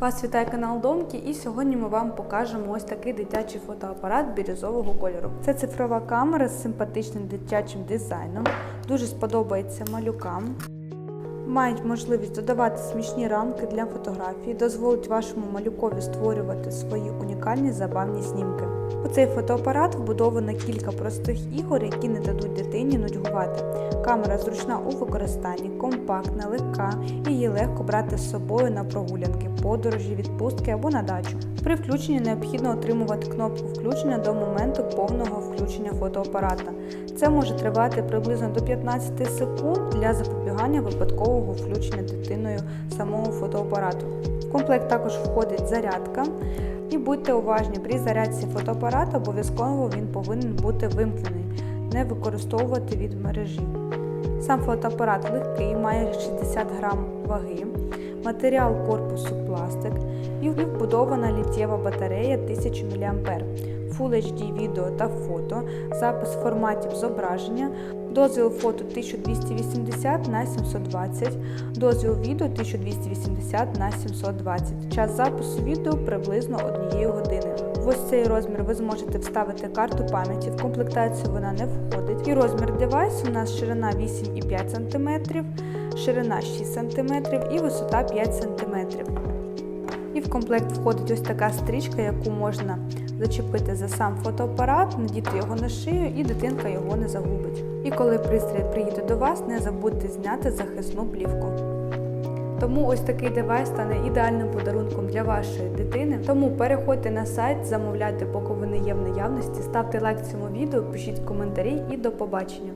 Вас вітає канал Домки, і сьогодні ми вам покажемо ось такий дитячий фотоапарат бірюзового кольору. Це цифрова камера з симпатичним дитячим дизайном. Дуже сподобається малюкам. Мають можливість додавати смішні рамки для фотографій, дозволить вашому малюкові створювати свої унікальні забавні знімки. У цей фотоапарат вбудовано кілька простих ігор, які не дадуть дитині нудьгувати. Камера зручна у використанні, компактна, легка її легко брати з собою на прогулянки, подорожі, відпустки або на дачу. При включенні необхідно отримувати кнопку включення до моменту повного включення фотоапарата. Це може тривати приблизно до 15 секунд для запобігання випадкового включення дитиною самого фотоапарату. В комплект також входить зарядка. І будьте уважні, при зарядці фотоапарата обов'язково він повинен бути вимкнений, не використовувати від мережі. Сам фотоапарат легкий, має 60 грам ваги, матеріал корпусу пластик і вбудована літтєва батарея 1000 мА, Full HD відео та фото, запис форматів зображення, дозвіл фото 1280 на 720, дозвіл відео 1280 на 720. Час запису відео приблизно однієї години. В ось цей розмір ви зможете вставити карту пам'яті, в комплектацію вона не входить. І розмір девайсу у нас ширина 8,5 см, ширина 6 см і висота 5 см. І в комплект входить ось така стрічка, яку можна зачепити за сам фотоапарат, надіти його на шию і дитинка його не загубить. І коли пристрій приїде до вас, не забудьте зняти захисну плівку. Тому ось такий девайс стане ідеальним подарунком для вашої дитини. Тому переходьте на сайт, замовляйте, поки вони є в наявності, ставте лайк цьому відео, пишіть коментарі і до побачення.